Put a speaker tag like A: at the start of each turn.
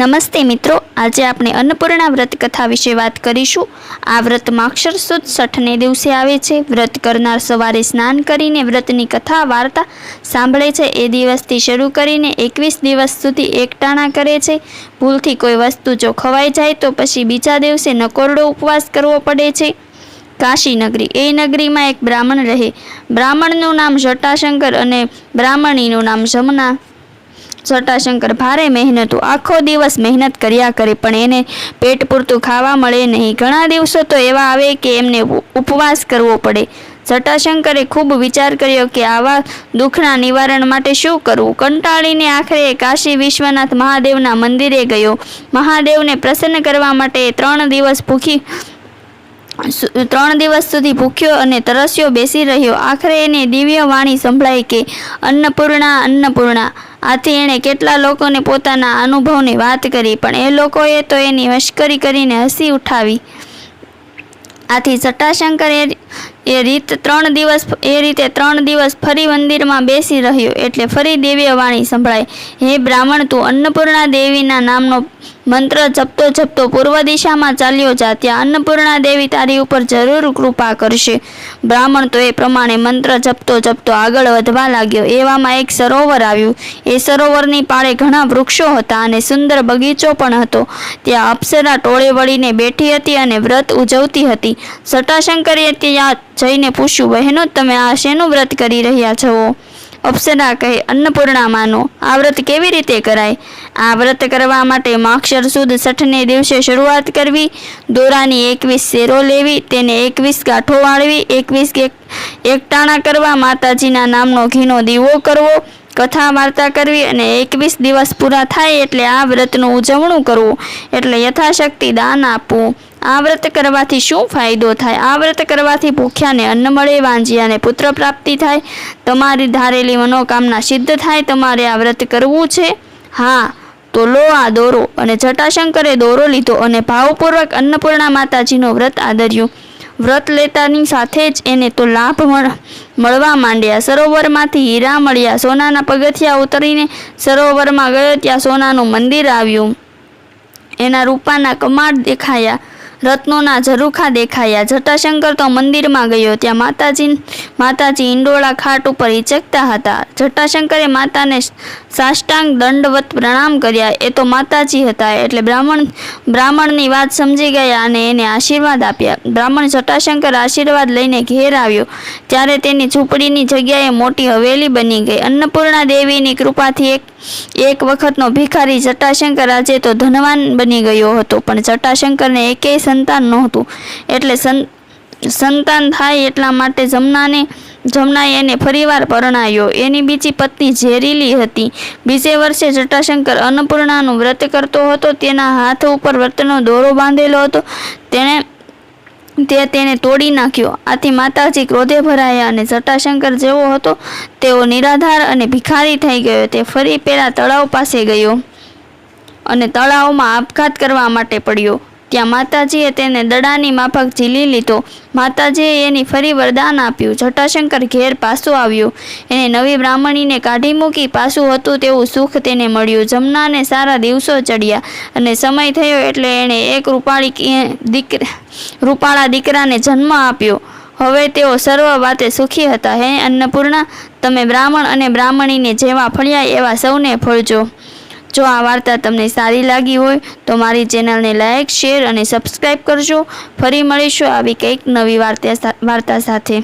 A: નમસ્તે મિત્રો, આજે આપણે અન્નપૂર્ણા વ્રત કથા વિશે વાત કરીશું. આ વ્રત માક્ષર સુદ છઠને દિવસે આવે છે. વ્રત કરનાર સવારે સ્નાન કરીને વ્રતની કથા વાર્તા સાંભળે છે. એ દિવસથી શરૂ કરીને એકવીસ દિવસ સુધી એકટાણા કરે છે. ભૂલથી કોઈ વસ્તુ જો ખવાઈ જાય તો પછી બીજા દિવસે નકોરડો ઉપવાસ કરવો પડે છે. કાશી નગરી. એ નગરીમાં એક બ્રાહ્મણ રહે. બ્રાહ્મણનું નામ જટાશંકર અને બ્રાહ્મણીનું નામ જમના જટાશંકર ભારે મહેનતુ, આખો દિવસ મહેનત કર્યા કરે, પણ એને પેટ પૂરતું ખાવા મળે નહીં. ઘણા દિવસો તો એવા આવે કે એમને ઉપવાસ કરવો પડે. જટાશંકરે ખૂબ વિચાર કર્યો કે આવા દુઃખના નિવારણ માટે શું કરવું? કંટાળીને આખરે કાશી વિશ્વનાથ મહાદેવના મંદિરે ગયો. મહાદેવને પ્રસન્ન કરવા માટે ત્રણ દિવસ ભૂખી ત્રણ દિવસ સુધી ભૂખ્યો અને તરસ્યો બેસી રહ્યો. આખરે એને દિવ્ય વાણી સંભળાય કે, અન્નપૂર્ણા અન્નપૂર્ણા. આથી એણે કેટલા લોકોને પોતાના અનુભવની વાત કરી, પણ એ લોકોએ તો એની મશ્કરી કરીને હસી ઉઠાવી. આથી જટાશંકર એ રીત ત્રણ દિવસ, એ રીતે ત્રણ દિવસ ફરી મંદિરમાં બેસી રહ્યો, એટલે ફરી દેવીય વાણી સંભળાય. હે બ્રાહ્મણ, તું અન્નપૂર્ણા દેવીના નામનો મંત્ર જપતો જપતો પૂર્વ દિશામાં ચાલ્યો જા, ત્યાં અન્નપૂર્ણા દેવી તારી ઉપર જરૂર કૃપા કરશે. બ્રાહ્મણ તો એ પ્રમાણે મંત્ર જપતો જપતો આગળ વધવા લાગ્યો. એવામાં એક સરોવર આવ્યું. એ સરોવરની પાળે ઘણા વૃક્ષો હતા અને સુંદર બગીચો પણ હતો. ત્યાં અપ્સરા ટોળે વળીને બેઠી હતી અને વ્રત ઉજવતી હતી. સટાશંકરે ત્યાં જઈને પૂછ્યું, બહેનો, તમે આ શેનું વ્રત કરી રહ્યા છો? અપ્સરા કહે, અન્નપૂર્ણામાનું આ વ્રત કેવી રીતે કરાય? આ વ્રત કરવા માટે માક્ષર સુદ છઠને દિવસે શરૂઆત કરવી, દોરાની એકવીસ શેરો લેવી, તેને એકવીસ ગાંઠો વાળવી, એકવીસ એક એકટાણા કરવા માતાજીના નામનો ઘીનો દીવો કરવો કથા વાર્તા કરવી અને એકવીસ દિવસ પૂરા થાય એટલે આ વ્રતનું ઉજવણું કરવું એટલે યથાશક્તિ દાન આપવું. આ વ્રત કરવાથી શું ફાયદો થાય? આ વ્રત કરવાથી ભૂખ્યાને અન્ન મળે, વાંજિયાને પુત્ર પ્રાપ્તિ થાય, તમારી ધારેલી મનોકામના સિદ્ધ થાય, તમારે આ વ્રત કરવું છે? હા, તો લો આ દોરો અને જટાશંકરે દોરો લીધો અને ભાવપૂર્વક અન્નપૂર્ણા માતાજીનો વ્રત આદર્યું. વ્રત લેતાની સાથે જ એને તો લાભ મળ- મળવા માંડ્યા. સરોવરમાંથી હીરા મળ્યા. સોનાના પગથિયા ઉતરીને સરોવરમાં ગયો ત્યાં સોનાનું મંદિર આવ્યું. એના રૂપાના કમાડ દેખાયા, રત્નોના ઝરૂખા દેખાયા. જટાશંકર તો મંદિરમાં ગયો. ત્યાં માતાજી માતાજી ઈંડોળા ખાટ ઉપર હિચકતા હતા. જટાશંકરે માતાને સાષ્ટાંગ દંડવત પ્રણામ કર્યા. એ તો માતાજી હતા, એટલે બ્રાહ્મણ, બ્રાહ્મણની વાત સમજી ગયા અને એને આશીર્વાદ આપ્યા. બ્રાહ્મણ જટાશંકર આશીર્વાદ લઈને ઘેર આવ્યો. ત્યારે તેની ઝૂંપડીની જગ્યાએ મોટી હવેલી બની ગઈ. અન્નપૂર્ણા દેવીની કૃપાથી એક એક વખતનો ભિખારી જટાશંકર આજે તો ધનવાન બની ગયો હતો, પણ જટાશંકરને એકેય સંતાન નહોતું. એટલે સં સંતાન થાય એટલા માટે જમનાને, જમનાએ એને ફરીવાર પરણાયો. એની બીજી પત્ની ઝેરીલી હતી. બીજે વર્ષે જટાશંકર અન્નપૂર્ણાનું વ્રત કરતો હતો. તેના હાથ ઉપર વ્રતનો દોરો બાંધેલો હતો. તેણે, તે તેને તોડી નાખ્યો. આથી માતાજી ક્રોધે ભરાયા અને જટાશંકર જેવો હતો, તેઓ નિરાધાર અને ભિખારી થઈ ગયો. તે ફરી પેલા તળાવ પાસે ગયો અને તળાવમાં આપઘાત કરવા માટે પડ્યો. ત્યાં માતાજીએ તેને દડાની માફક ઝીલી લીધો. માતાજીએ એની ફરી વરદાન આપ્યું. જટાશંકર ઘેર પાછું આવ્યું. એને નવી બ્રાહ્મણીને કાઢી મૂકી પાછું હતું તેવું સુખ તેને મળ્યું. જમનાને સારા દિવસો ચડ્યા અને સમય થયો એટલે એણે એક રૂપાળી દીકરા, રૂપાળા દીકરાને જન્મ આપ્યો. હવે તેઓ સર્વ વાતે સુખી હતા. હે અન્નપૂર્ણા, તમે બ્રાહ્મણ અને બ્રાહ્મણીને જેવા ફળ્યા એવા સૌને ફળજો. જો આ વાર્તા તમને સારી લાગી હોય, તો મારી ચેનલને લાઇક શેર અને સબસ્ક્રાઈબ કરજો. ફરી મળીશું આવી કંઈક નવી વાર્તા વાર્તા સાથે.